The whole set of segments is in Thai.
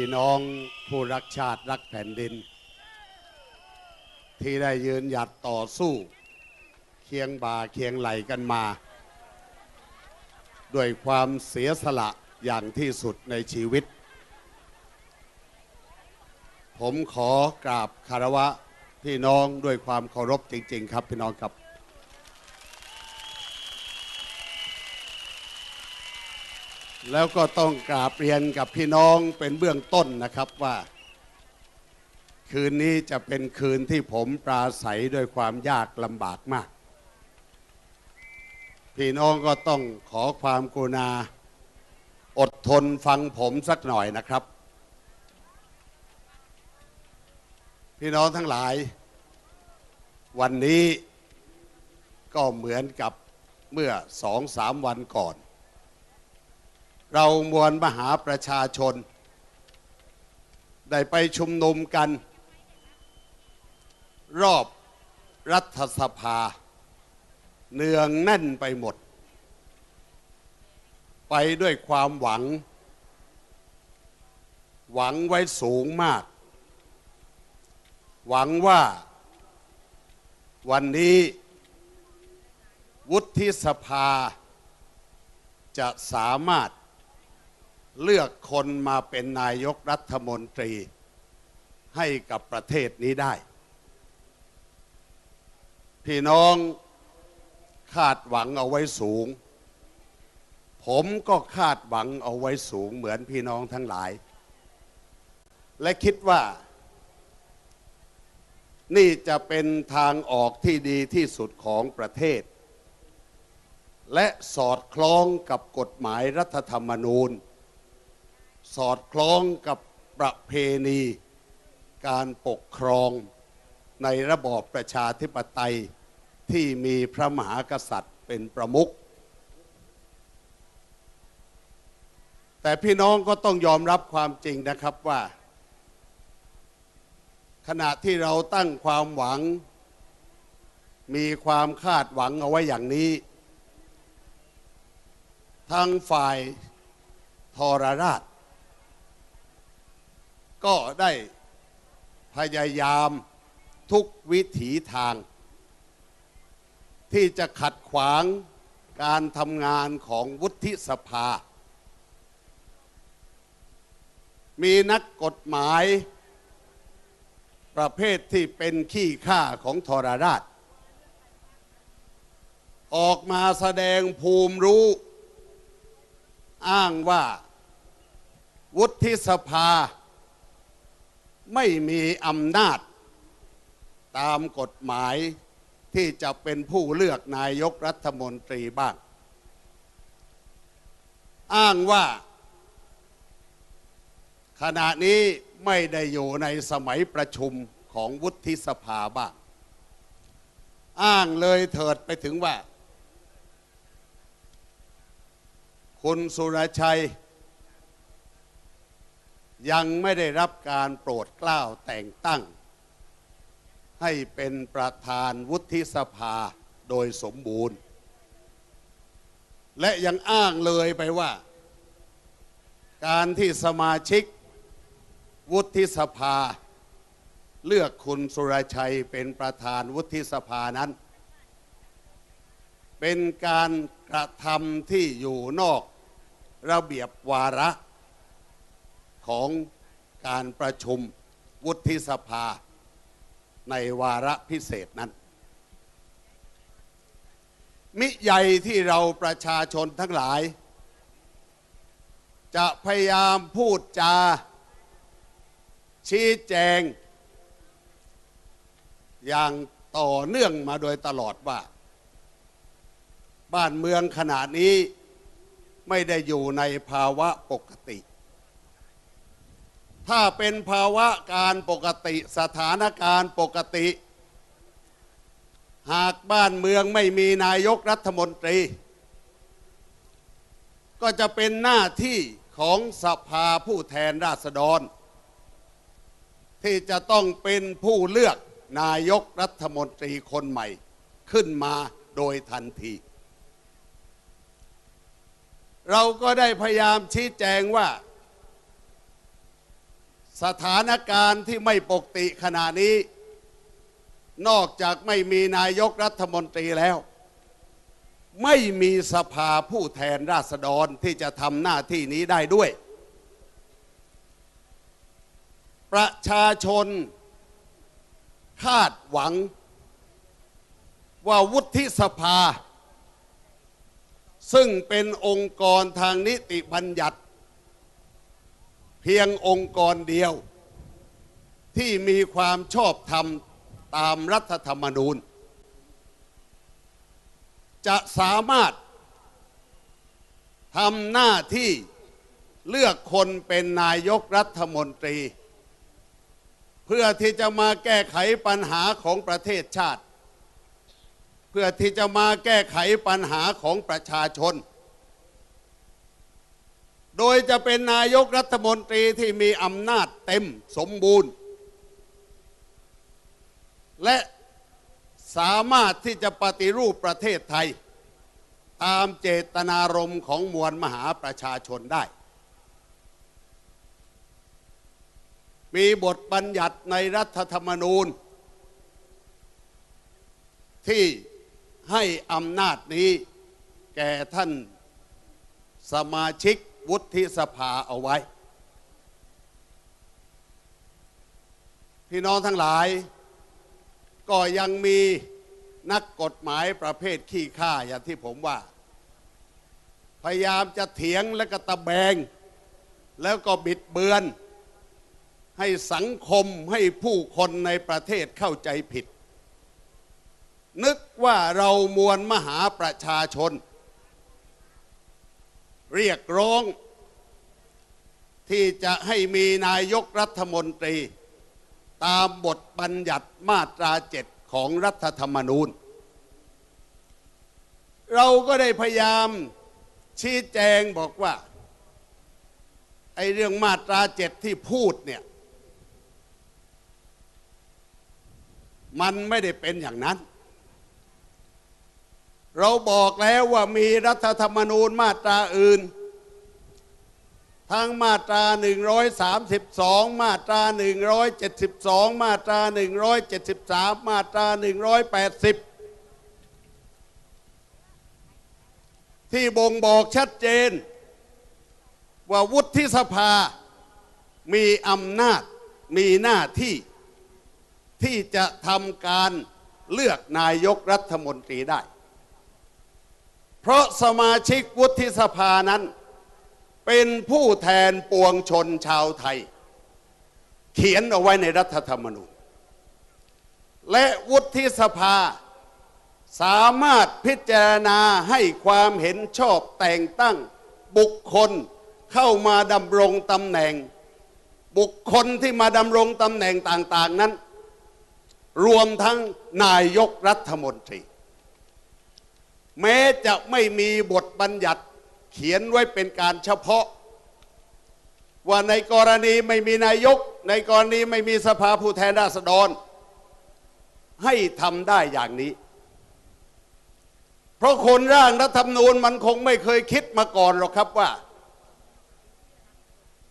พี่น้องผู้รักชาติรักแผ่นดิน ที่ได้ยืนหยัดต่อสู้ เคียงบ่าเคียงไหลกันมา ด้วยความเสียสละอย่างที่สุดในชีวิต ผมขอกราบคารวะพี่น้องด้วยความเคารพจริง ๆ ครับพี่น้องครับ แล้วก็ต้องกราบเรียนกับพี่น้องเป็นเบื้องต้นนะครับว่า คืนนี้จะเป็นคืนที่ผมปราศัยด้วยความยากลำบากมาก พี่น้องก็ต้องขอความกรุณา อดทนฟังผมสักหน่อยนะครับ พี่น้องทั้งหลาย วันนี้ก็เหมือนกับเมื่อสองสามวันก่อน เรามวลมหาประชาชน ได้ไปชุมนุมกัน รอบรัฐสภา เนืองแน่นไปหมด ไปด้วยความหวัง หวังไว้สูงมาก หวังว่าวันนี้วุฒิสภาจะสามารถ เลือกคนมาเป็นนายกรัฐมนตรีให้กับประเทศนี้ได้ พี่น้องคาดหวังเอาไว้สูง ผมก็คาดหวังเอาไว้สูงเหมือนพี่น้องทั้งหลาย และคิดว่า นี่จะเป็นทางออกที่ดีที่สุดของประเทศ และสอดคล้องกับกฎหมายรัฐธรรมนูญ สอดคล้องกับประเพณีการปกครองในระบอบประชาธิปไตยที่มีพระมหากษัตริย์เป็นประมุขแต่พี่น้องก็ต้องยอมรับความจริงนะครับว่า ขณะที่เราตั้งความหวัง มีความคาดหวังเอาไว้อย่างนี้ ทางฝ่ายทรราช ก็ได้พยายามทุกวิถีทาง ที่จะขัดขวางการทำงานของวุฒิสภา มีนักกฎหมาย ประเภทที่เป็นขี้ข้าของทรราช ออกมาแสดงภูมิรู้ อ้างว่าวุฒิสภา ไม่มีอำนาจ ตามกฎหมายที่จะเป็นผู้เลือกนายกรัฐมนตรีบ้าง อ้างว่า ขณะนี้ไม่ได้อยู่ในสมัยประชุมของวุฒิสภาบ้าง อ้างเลยเถิดไปถึงว่า คุณสุรชัย ยังไม่ได้รับการโปรดเกล้าแต่งตั้ง ให้เป็นประธานวุฒิสภาโดยสมบูรณ์ และยังอ้างเลยไปว่า การที่สมาชิก วุฒิสภา เลือกคุณสุรชัยเป็นประธานวุฒิสภานั้น เป็นการกระทำที่อยู่นอกระเบียบวาระ ของการประชุมวุฒิสภาในวาระพิเศษนั้น มิใหญ่ที่เราประชาชนทั้งหลาย จะพยายามพูดจา ชี้แจง อย่างต่อเนื่องมาโดยตลอดว่า บ้านเมืองขณะนี้ไม่ได้อยู่ในภาวะปกติ ถ้าเป็นภาวะการปกติสถานการณ์ปกติ หากบ้านเมืองไม่มีนายกรัฐมนตรี ก็จะเป็นหน้าที่ของสภาผู้แทนราษฎร ที่จะต้องเป็นผู้เลือกนายกรัฐมนตรีคนใหม่ ขึ้นมาโดยทันที เราก็ได้พยายามชี้แจงว่า สถานการณ์ที่ไม่ปกติขณะนี้ นอกจากไม่มีนายกรัฐมนตรีแล้ว ไม่มีสภาผู้แทนราษฎรที่จะทำหน้าที่นี้ได้ด้วย ประชาชนคาดหวัง ว่าวุฒิสภา ซึ่งเป็นองค์กรทางนิติบัญญัติ พียงองค์กรเดียว ที่มีความชอบธรรมตามรัฐธรรมนูญ จะสามารถทำหน้าที่เลือกคนเป็นนายกรัฐมนตรี เพื่อที่จะมาแก้ไขปัญหาของประเทศชาติ เพื่อที่จะมาแก้ไขปัญหาของประชาชน โดยจะเป็นนายกรัฐมนตรีที่มีอำนาจเต็มสมบูรณ์ และสามารถที่จะปฏิรูปประเทศไทย ตามเจตนารมณ์ของมวลมหาประชาชนได้ มีบทบัญญัติในรัฐธรรมนูญ ที่ให้อำนาจนี้แก่ท่านสมาชิก วุฒิสภาเอาไว้ พี่น้องทั้งหลาย ก็ยังมีนักกฎหมายประเภทขี้ข้าอย่างที่ผมว่า พยายามจะเถียงและก็ตะแบง แล้วก็บิดเบือน ให้สังคมให้ผู้คนในประเทศเข้าใจผิด นึกว่าเรามวลมหาประชาชน เรียกร้อง ที่จะให้มีนายกรัฐมนตรี ตามบทบัญญัติมาตราเจ็ดของรัฐธรรมนูญ เราก็ได้พยายามชี้แจงบอกว่าไอ้เรื่องมาตราเจ็ดที่พูดเนี่ย มันไม่ได้เป็นอย่างนั้น เราบอกแล้วว่ามีรัฐธรรมนูญมาตราอื่น ทั้งมาตรา 132 มาตรา 172 มาตรา 173 มาตรา 180 ที่บ่งบอกชัดเจน ว่าวุฒิสภามีอำนาจมีหน้าที่ที่จะทำการเลือกนายกรัฐมนตรีได้ เพราะสมาชิกวุฒิสภานั้น เป็นผู้แทนปวงชนชาวไทย เขียนเอาไว้ในรัฐธรรมนูญ และวุฒิสภาสามารถพิจารณาให้ความเห็นชอบแต่งตั้ง บุคคลเข้ามาดำรงตำแหน่ง บุคคลที่มาดำรงตำแหน่งต่าง ๆนั้น รวมทั้งนายกรัฐมนตรี แม้จะไม่มีบทบัญญัติเขียนไว้เป็นการเฉพาะ ว่าในกรณีไม่มีนายก ในกรณีไม่มีสภาผู้แทนราษฎร ให้ทำได้อย่างนี้ เพราะคนร่างรัฐธรรมนูญมันคงไม่เคยคิดมาก่อนหรอกครับว่า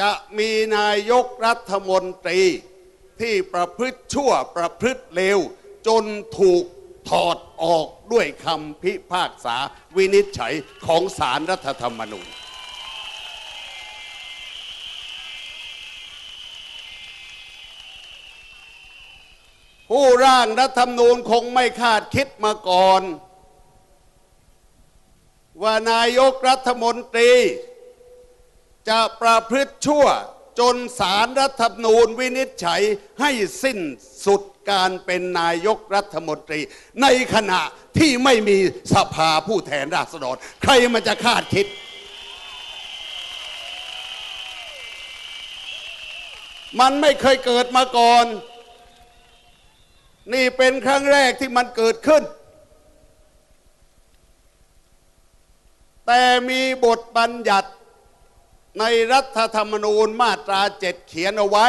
จะมีนายกรัฐมนตรีที่ประพฤติชั่วประพฤติเลวจนถูก ถอดออกด้วยคำพิพากษาวินิจฉัยของสารรัฐธรรมนูญผู้ร่างรัฐธรรมนูญคงไม่คาดคิดมาก่อน ว่านายกรัฐมนตรี จะประพฤติชั่ว จนสารรัฐธรรมนูญวินิจฉัยให้สิ้นสุดการเป็นนายกรัฐมนตรี ในขณะที่ไม่มีสภาผู้แทนราษฎร ใครมันจะคาดคิด มันไม่เคยเกิดมาก่อน นี่เป็นครั้งแรกที่มันเกิดขึ้น แต่มีบทบัญญัติ ในรัฐธรรมนูญมาตราเจ็ดเขียนเอาไว้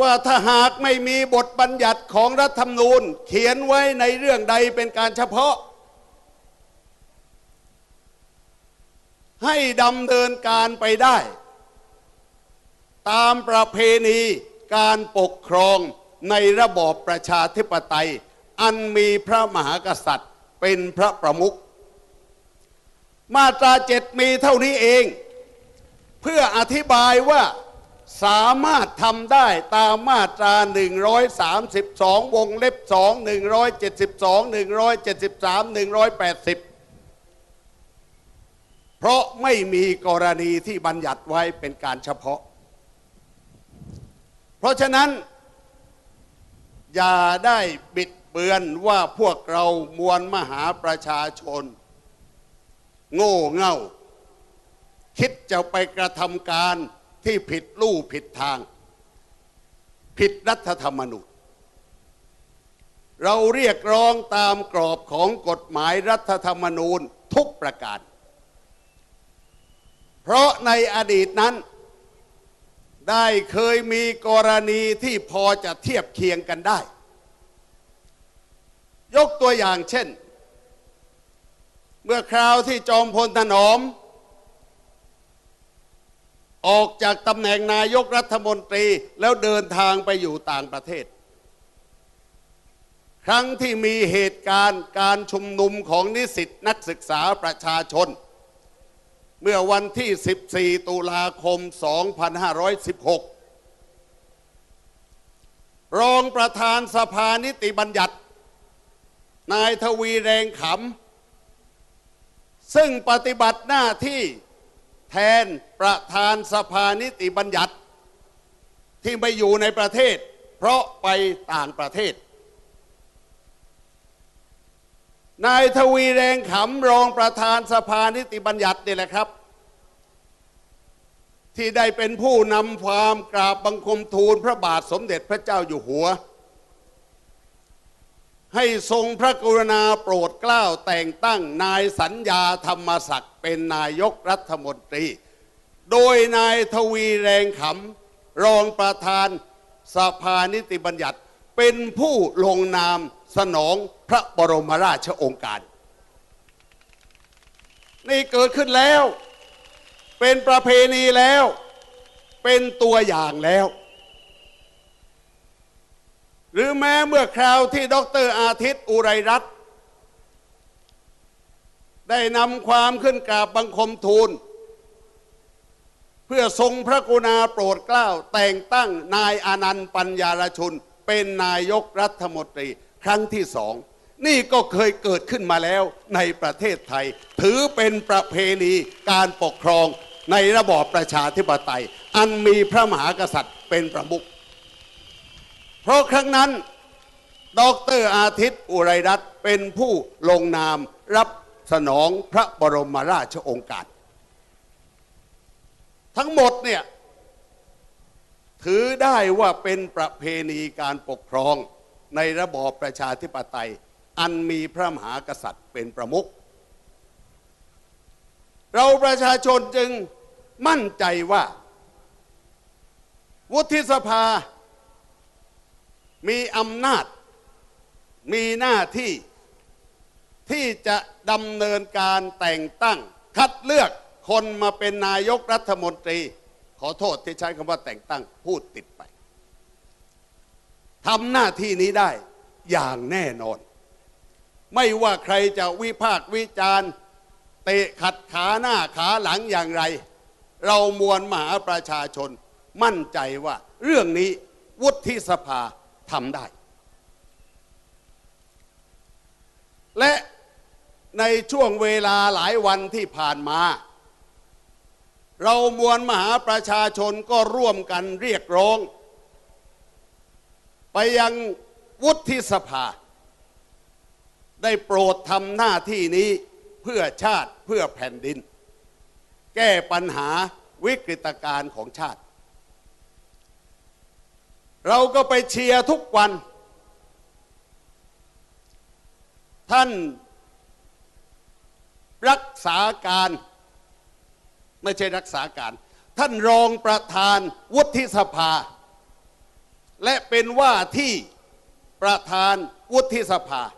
ว่าถ้าหากไม่มีบทบัญญัติของรัฐธรรมนูญเขียนไว้ในเรื่องใดเป็นการเฉพาะ ให้ดำเนินการไปได้ ตามประเพณีการปกครองในระบอบประชาธิปไตย อันมีพระมหากษัตริย์เป็นพระประมุข มาตราเจ็ดมีเท่านี้เอง เพื่ออธิบายว่าสามารถทำได้ตามมาตรา 132 วงเล็บ 2 172 173 180 เพราะไม่มีกรณีที่บัญญัติไว้เป็นการเฉพาะ เพราะฉะนั้น อย่าได้บิดเบือนว่าพวกเรามวลมหาประชาชน โง่เง่า คิดจะไปกระทำการที่ผิดลู่ผิดทาง ผิดรัฐธรรมนูญเราเรียกร้องตามกรอบของกฎหมายรัฐธรรมนูญทุกประการ เพราะในอดีตนั้น ได้เคยมีกรณีที่พอจะเทียบเคียงกันได้ ยกตัวอย่างเช่น เมื่อคราวที่จอมพลถนอม ออกจากตำแหน่งนายกรัฐมนตรีแล้วเดินทางไปอยู่ต่างประเทศ ครั้งที่มีเหตุการณ์การชุมนุมของนิสิตนักศึกษาประชาชน เมื่อวันที่ 14 ตุลาคม 2516 รองประธานสภานิติบัญญัติ นายทวีแรงขำ ซึ่งปฏิบัติหน้าที่แทนประธานสภานิติบัญญัติ ที่ไม่อยู่ในประเทศ เพราะไปต่างประเทศ นายทวีแรงขำรองประธานสภานิติบัญญัตินี่แหละครับ ที่ได้เป็นผู้นำความกราบบังคมทูลพระบาทสมเด็จพระเจ้าอยู่หัว ให้ทรงพระกรุณาโปรดเกล้าแต่งตั้งนายสัญญาธรรมศักดิ์เป็นนายกรัฐมนตรี โดยนายทวีแรงขำรองประธานสภานิติบัญญัติ เป็นผู้ลงนามสนองพระบรมราชโองการ นี่เกิดขึ้นแล้ว เป็นประเพณีแล้ว เป็นตัวอย่างแล้ว หรือแม้เมื่อคราวที่ดรอาทิตย์อุไรรัตน์ได้นำความขึ้นกราบบังคมทูล เพื่อทรงพระกรุณาโปรดเกล้า แต่งตั้งนายอานันต์ปัญญารชุน เป็นนายกรัฐมนตรีครั้งที่สอง นี่ก็เคยเกิดขึ้นมาแล้วในประเทศไทย ถือเป็นประเพณีการปกครองในระบอบประชาธิปไตย อันมีพระมหากษัตริย์เป็นประมุข ราะครั้งนั้น ดรอาทิตย์อุไรรัตน์เป็นผู้ลงนามรับสนองพระบรมราชโองการ ทั้งหมดเนี่ย ถือได้ว่าเป็นประเพณีการปกครองในระบอบประชาธิปไตย อันมีพระมหากษัตริย์เป็นประมุขเราประชาชนจึงมั่นใจว่า วุฒิสภา มีอำนาจ มีหน้าที่ที่จะดำเนินการแต่งตั้ง คัดเลือกคนมาเป็นนายกรัฐมนตรี ขอโทษที่ใช้คำว่าแต่งตั้งพูดติดไปทำหน้าที่นี้ได้อย่างแน่นอน ไม่ว่าใครจะวิพากษ์วิจารณ์เตะขัดขาหน้าขาหลังอย่างไร เรามวลมหาประชาชนมั่นใจว่าเรื่องนี้วุฒิสภา ทำได้ และในช่วงเวลาหลายวันที่ผ่านมา เรามวลมหาประชาชนก็ร่วมกันเรียกร้อง ไปยังวุฒิสภา ได้โปรดทำหน้าที่นี้เพื่อชาติเพื่อแผ่นดิน แก้ปัญหาวิกฤตการณ์ของชาติ เราก็ไปเชียร์ทุกวัน ท่านรักษาการ ไม่ใช่รักษาการ ท่านรองประธานวุฒิสภา และเป็นว่าที่ประธานวุฒิสภา